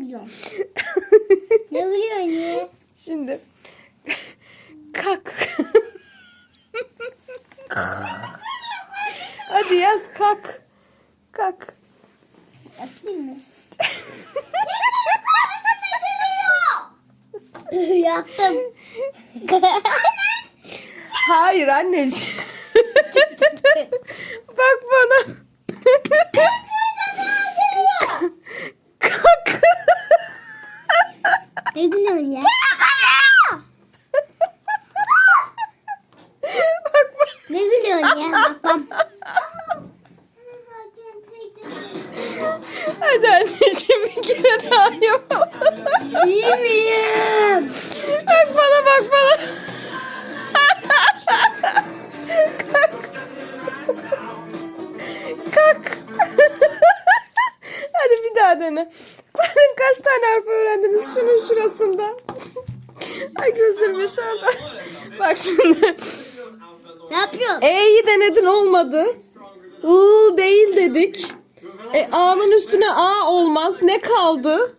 gülüyorsun? ne gülüyorsun ya? Şimdi kak. Hadi yaz kak. Kak. Yapayım mı? Yaptım. Hayır anneciğim. Bak bana. Kak. Ne gülüyorsun ya? Ne gülüyorsun ya? Babam. Hadi anneciğim bir kere daha yapalım. İyi miyim? Dene. Kaç tane harf öğrendiniz şunun şurasında? Ay gözlerim yaşardı. Bak şimdi. Ne yapıyorsun? E'yi denedin olmadı. U değil dedik. E, A'nın üstüne A olmaz. Ne kaldı?